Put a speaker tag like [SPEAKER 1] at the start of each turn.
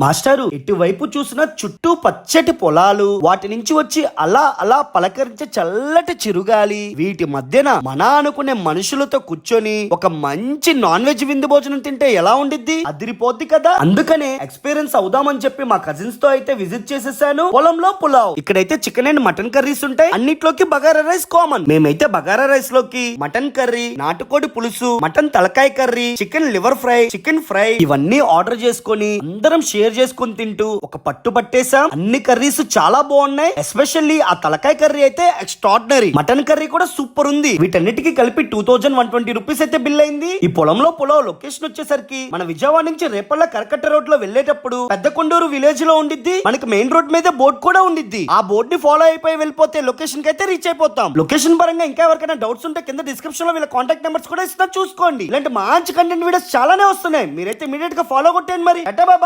[SPEAKER 1] మాస్టారు ఇటువైపు చూసిన చుట్టూ పచ్చటి పొలాలు వాటి నుంచి వచ్చి అలా అలా పలకరించే చల్లటి చిరుగాలి వీటి మధ్యన మన అనుకునే మనుషులతో కూర్చొని ఒక మంచి నాన్ వెజ్ విందు భోజనం తింటే ఎలా ఉండిద్ది? అదిరిపోద్ది కదా? అందుకనే ఎక్స్పీరియన్స్ అవుదామని చెప్పి మా కజిన్స్తో అయితే విజిట్ చేసేసాను. పొలంలో పులావ్. ఇక్కడైతే చికెన్ అండ్ మటన్ కర్రీస్ ఉంటాయి. అన్నిట్లోకి బగారా రైస్ కామన్ మేమైతే బగారా రైస్లోకి మటన్ కర్రీ నాటుకోడి పులుసు మటన్ తలకాయ curry chicken liver fry chicken fry ఇవన్నీ ఆర్డర్ చేసుకొని అందరం షేర్ చేసుకొని తింటూ ఒక పట్టు పట్టేసాం అన్ని కర్రీస్ చాలా బాగున్నాయి. ఎస్పెషల్లీ ఆ తలకాయ కర్రీ అయితే ఎక్స్ట్రాడినరీ. మటన్ కర్రీ కూడా సూపర్ ఉంది. వీటన్నిటికీ కలిపి two thousand one twenty rupees అయితే బిల్ అయింది. ఈ పొలంలో పొలం లొకేషన్ వచ్చేసరికి మన విజయవాడ నుంచి రేపల్ల కరకట్ట రోడ్లో వెళ్ళేటప్పుడు పెద్ద కొండూరు విలేజ్లో ఉండిద్ది. మనకి మెయిన్ రోడ్ మీద బోర్డ్ కూడా ఉండిద్ది. ఆ బోర్డ్ని ఫాలో అయిపోయి వెళ్ళిపోతే లొకేషన్కి అయితే రీచ్ అయిపోతాం. లొకేషన్ పరంగా ఇంకా ఎవరికైనా డౌట్స్ ఉంటే కింద డిస్క్రిప్షన్లో వీళ్ళ కాంటాక్ట్ నెంబర్స్ కూడా ఇస్తున్నా చూసుకోండి. ఇలాంటి మంచి కంటెంట్ వీడియోస్ చాలానే వస్తున్నాయి. మీరైతే ఇమీడియట్గా ఫాలో కొట్టండి మరి. అట్టే బాయ్